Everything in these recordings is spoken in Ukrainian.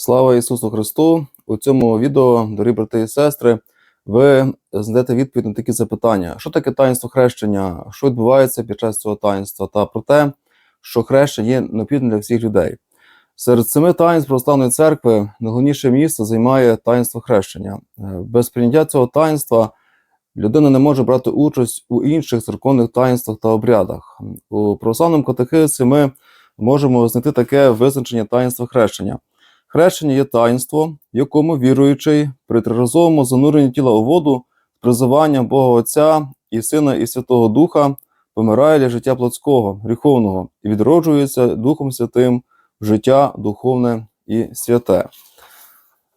Слава Ісусу Христу! У цьому відео, дорогі брати і сестри, ви знайдете відповідь на такі запитання: що таке таїнство хрещення, що відбувається під час цього таїнства, та про те, що хрещення є необхідним для всіх людей. Серед семи таїнств православної церкви найголовніше місце займає таїнство хрещення. Без прийняття цього таїнства людина не може брати участь у інших церковних таїнствах та обрядах. У православному катехизі ми можемо знайти таке визначення таїнства хрещення. Хрещення є таїнство, якому віруючий при триразовому зануренні тіла у воду з призиванням Бога Отця і Сина і Святого Духа помирає для життя плотського, гріховного і відроджується Духом Святим в життя духовне і святе.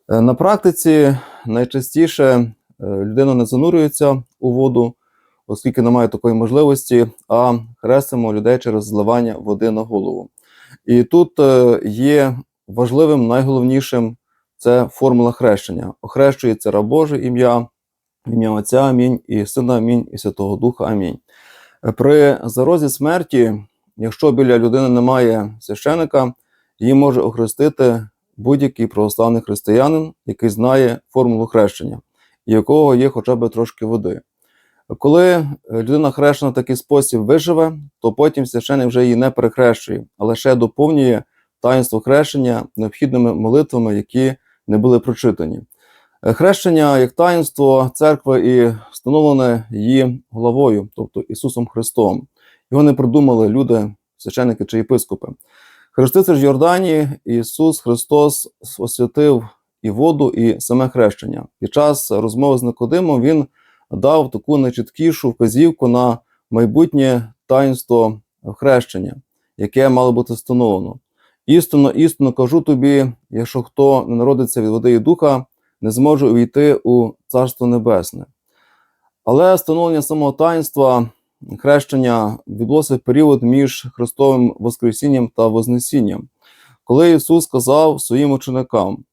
Е, На практиці найчастіше е, людина не занурюється у воду, оскільки немає такої можливості, а хрестимо людей через зливання води на голову. І тут е, є важливим, найголовнішим це формула хрещення. Охрещується раб Божий ім'я, ім'я Отця Амінь, і Сина Амінь, і Святого Духа Амінь. При зарозі смерті, якщо біля людини немає священика, її може охрестити будь-який православний християнин, який знає формулу хрещення, і якого є хоча б трошки води. Коли людина хрещена в такий спосіб виживе, то потім священик вже її не перехрещує, а лише доповнює таїнство хрещення необхідними молитвами, які не були прочитані. Е, Хрещення як таїнство церкви і встановлене її головою, тобто Ісусом Христом. Його не придумали люди, священники чи єпископи. Хреститься ж в Йордані, Ісус Христос освятив і воду, і саме хрещення. Під час розмови з Никодимом Він дав таку найчіткішу вказівку на майбутнє таїнство хрещення, яке мало бути встановлено. Істинно, істинно кажу тобі, якщо хто не народиться від води і духа, не зможе увійти у Царство Небесне. Але встановлення самого таїнства хрещення відбулося в період між Христовим Воскресінням та Вознесінням, коли Ісус сказав своїм ученикам: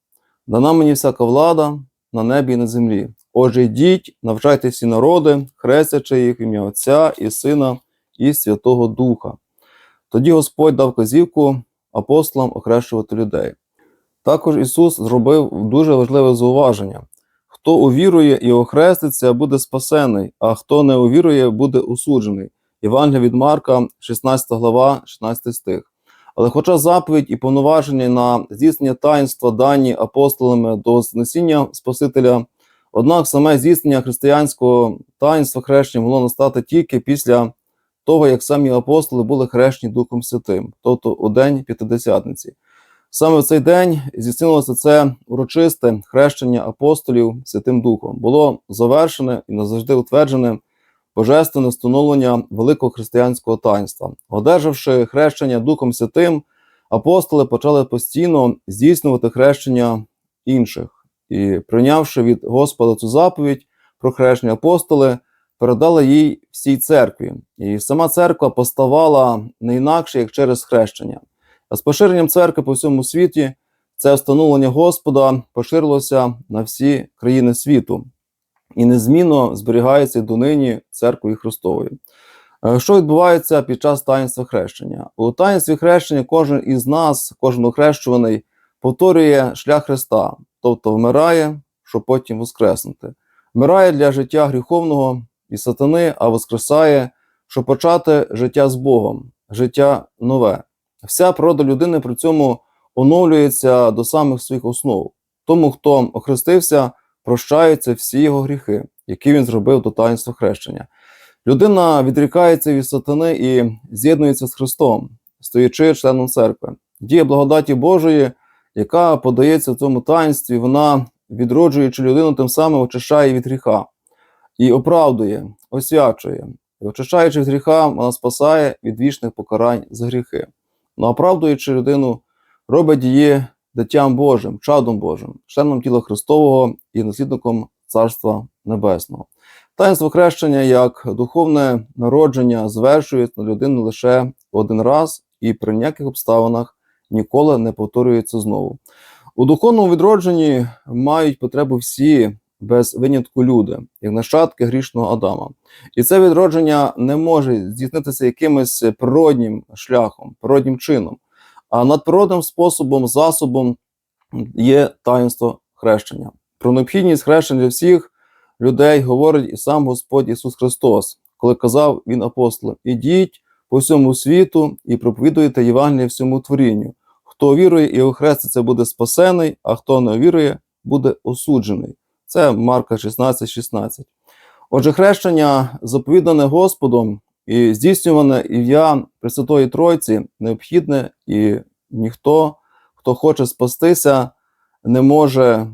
Дана мені всяка влада на небі і на землі. Отже, йдіть, навчайте всі народи, хрестячи їх ім'я Отця і Сина і Святого Духа. Тоді Господь дав казівку апостолам охрещувати людей. Також Ісус зробив дуже важливе зауваження: хто увірує і охреститься, буде спасений, а хто не увірує, буде осуджений. Євангелія від Марка, 16 глава, 16 стих. Але хоча заповідь і повноваження на здійснення таїнства дані апостолами до знесіння Спасителя, однак саме здійснення християнського таїнства хрещення могло настати тільки після того, як самі апостоли були хрещені Духом Святим, тобто у день П'ятидесятниці. Саме в цей день здійснилося це урочисте хрещення апостолів Святим Духом. Було завершене і назавжди утверджене божественне встановлення великого християнського таїнства. Одержавши хрещення Духом Святим, апостоли почали постійно здійснювати хрещення інших і, прийнявши від Господа цю заповідь про хрещення апостоли, передали їй всій церкві. І сама церква поставала не інакше, як через хрещення. А з поширенням церкви по всьому світі це встановлення Господа поширилося на всі країни світу і незмінно зберігається донині церквою Христовою. Е, Що відбувається під час таїнства хрещення? У таїнстві хрещення кожен із нас, кожен охрещуваний, повторює шлях Христа, тобто вмирає, щоб потім воскреснути. Вмирає для життя гріховного і сатани, а воскресає, щоб почати життя з Богом, життя нове. Вся природа людини при цьому оновлюється до самих своїх основ. Тому, хто охрестився, прощаються всі його гріхи, які він зробив до таїнства хрещення. Людина відрікається від сатани і з'єднується з Христом, стоячи членом церкви. Дія благодаті Божої, яка подається в цьому таїнстві, вона, відроджуючи людину, тим самим очищає від гріха і оправдує, освячує. І очищаючи гріха, вона спасає від вічних покарань за гріхи. Ну, оправдуючи людину, робить її дитям Божим, чадом Божим, членом тіла Христового і наслідником Царства Небесного. Таїнство хрещення як духовне народження звершується на людину лише один раз і при ніяких обставинах ніколи не повторюється знову. У духовному відродженні мають потребу всі без винятку люди, як нащадки грішного Адама. І це відродження не може здійснитися якимось природнім шляхом, природнім чином, а надприродним способом, засобом є таїнство хрещення. Про необхідність хрещення для всіх людей говорить і сам Господь Ісус Христос, коли казав Він апостолам: Ідіть по всьому світу і проповідуйте Євангеліє всьому творінню. Хто вірує і охреститься, буде спасений, а хто не вірує, буде осуджений. Це Марка 16, 16. Отже, хрещення заповідане Господом і здійснюване ім'я Пресвятої Тройці необхідне, і ніхто, хто хоче спастися, не може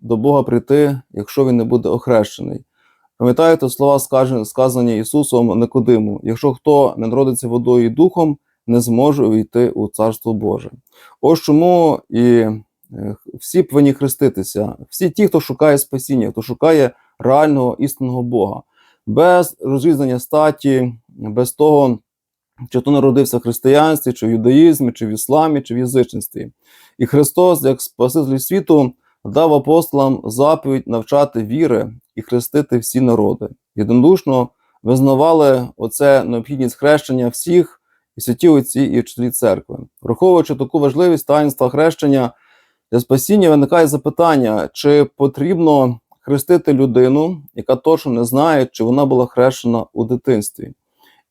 до Бога прийти, якщо він не буде охрещений. Пам'ятаєте слова, сказані Ісусом Никодиму: якщо хто не народиться водою і духом, не зможе увійти у Царство Боже. Ось чому і всі повинні хреститися, всі ті, хто шукає спасіння, хто шукає реального істинного Бога, без розрізнення статі, без того, чи хто народився в християнстві, чи в юдаїзмі, чи в ісламі, чи в язичництві. І Христос, як Спаситель світу, дав апостолам заповідь навчати віри і хрестити всі народи. Єдинодушно визнавали оце необхідність хрещення всіх і святі отці і вчителі церкви. Враховуючи таку важливість таїнства хрещення для спасіння, виникає запитання, чи потрібно хрестити людину, яка точно не знає, чи вона була хрещена у дитинстві.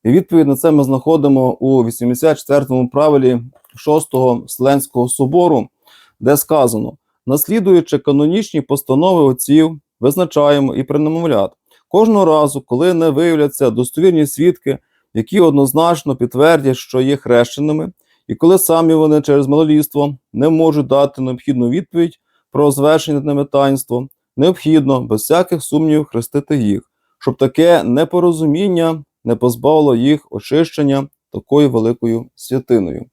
І відповідь на це ми знаходимо у 84-му правилі 6-го Вселенського собору, де сказано: наслідуючи канонічні постанови отців, визначаємо і принемовлят кожного разу, коли не виявляться достовірні свідки, які однозначно підтвердять, що є хрещеними, і коли самі вони через малолітство не можуть дати необхідну відповідь про звершення таїнство, необхідно без всяких сумнівів хрестити їх, щоб таке непорозуміння не позбавило їх очищення такою великою святиною.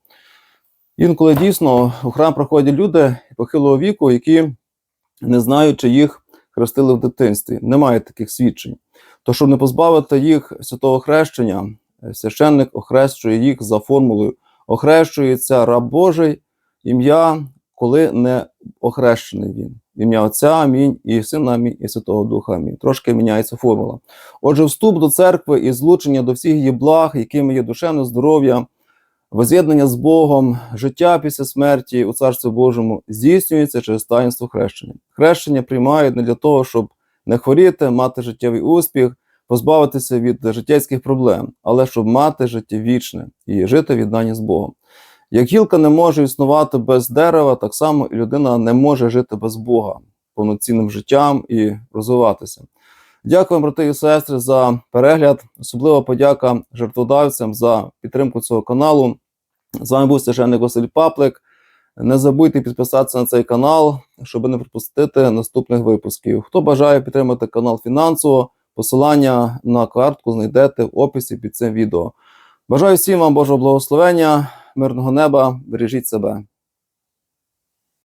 Інколи дійсно у храм приходять люди похилого віку, які не знають, чи їх хрестили в дитинстві. Немає таких свідчень. То, щоб не позбавити їх святого хрещення, священник охрещує їх за формулою. Охрещується раб Божий, ім'я, коли не охрещений він. Ім'я Отця Амінь, і Сина Амінь, і Святого Духа Амінь. Трошки міняється формула. Отже, вступ до церкви і злучення до всіх її благ, якими є душевне здоров'я, воз'єднання з Богом, життя після смерті у Царстві Божому здійснюється через таїнство хрещення. Хрещення приймають не для того, щоб не хворіти, мати життєвий успіх, позбавитися від життєвських проблем, але щоб мати життя вічне і жити в відданні з Богом. Як гілка не може існувати без дерева, так само і людина не може жити без Бога повноцінним життям і розвиватися. Дякую, брати і сестри, за перегляд. Особлива подяка жертводавцям за підтримку цього каналу. З вами був священник Василь Паплик. Не забудьте підписатися на цей канал, щоб не пропустити наступних випусків. Хто бажає підтримати канал фінансово, посилання на картку знайдете в описі під цим відео. Бажаю всім вам Божого благословення, мирного неба, бережіть себе.